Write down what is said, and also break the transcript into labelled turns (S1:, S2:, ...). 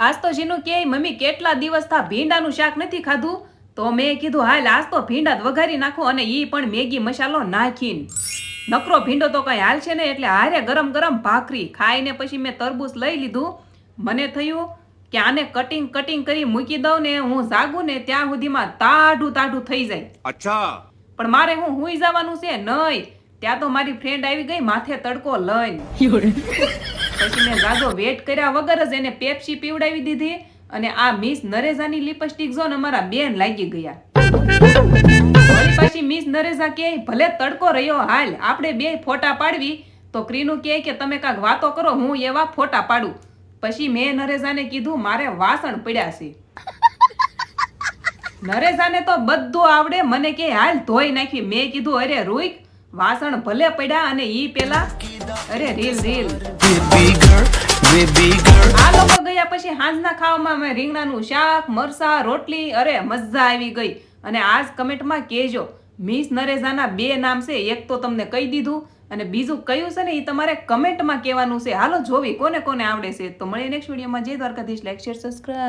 S1: આજ તો જીનું કે મમ્મી કેટલા દિવસ થા ભીંડાનું શાક નથી ખાધું? તો મેં કીધું હાલ આજ તો ભીંડા વઘારી નાખો અને એ પણ મેગી મસાલો નાખીને. નકરો ભીંડો તો કઈ હાલ છે ને એટલે હારે ગરમ ગરમ ભાખરી ખાઈને પછી મેં તરબૂચ લઈ લીધું. મને થયું કે આને કટિંગ કટિંગ કરી મૂકી દઉં ને હું જાગું ને ત્યાં સુધીમાં તાડું તાડું થઈ જાય.
S2: અચ્છા.
S1: પણ મારે હું હુઈ જવાનું છે નહીં. ત્યાં તો મારી ફ્રેન્ડ આવી ગઈ માથે તડકો લઈને. પછી મેં ગાજો વેટ કર્યા વગર જ એને પેપ્સી પીવડાવી દીધી અને આ મિસ નરેઝાની લિપસ્ટિક ઝોન અમારા બેન લાગી ગયા. પછી મિસ નરેઝા કે, ભલે તડકો રહ્યો, હાલ આપણે બે ફોટા પાડવી. તો ક્રીનુ કહે કે તમે કાંક વાતો કરો, હું એવા ફોટા પાડું. પછી મેં નરેઝાને કીધું, મારે વાસણ પડ્યા છે. નરેઝાને તો બધું આવડે, મને કે, હાલ ધોઈ નાખી. મેં કીધું, અરે, રૂઈક વાસણ ભલે પડ્યા અને ઈ પેલા અરે, રીલ રીલ. આ લોકો ગયા પછી હાંજના ખાવામાં મેં રીંગણાનું શાક, મરસા, રોટલી, અરે, મજા આવી ગઈ. અને આજ કમેન્ટમાં કહેજો, મિસ નરેજાના બે નામ છે, એક તો તમને કહી દીધું અને બીજું કયું છે ને એ તમારે કમેન્ટમાં કહેવાનું છે. હાલો, જોવી કોને કોને આવડે છે. તો મળીએ નેક્સ્ટ વિડીયોમાં જય દ્વારકાધીશ. Like share subscribe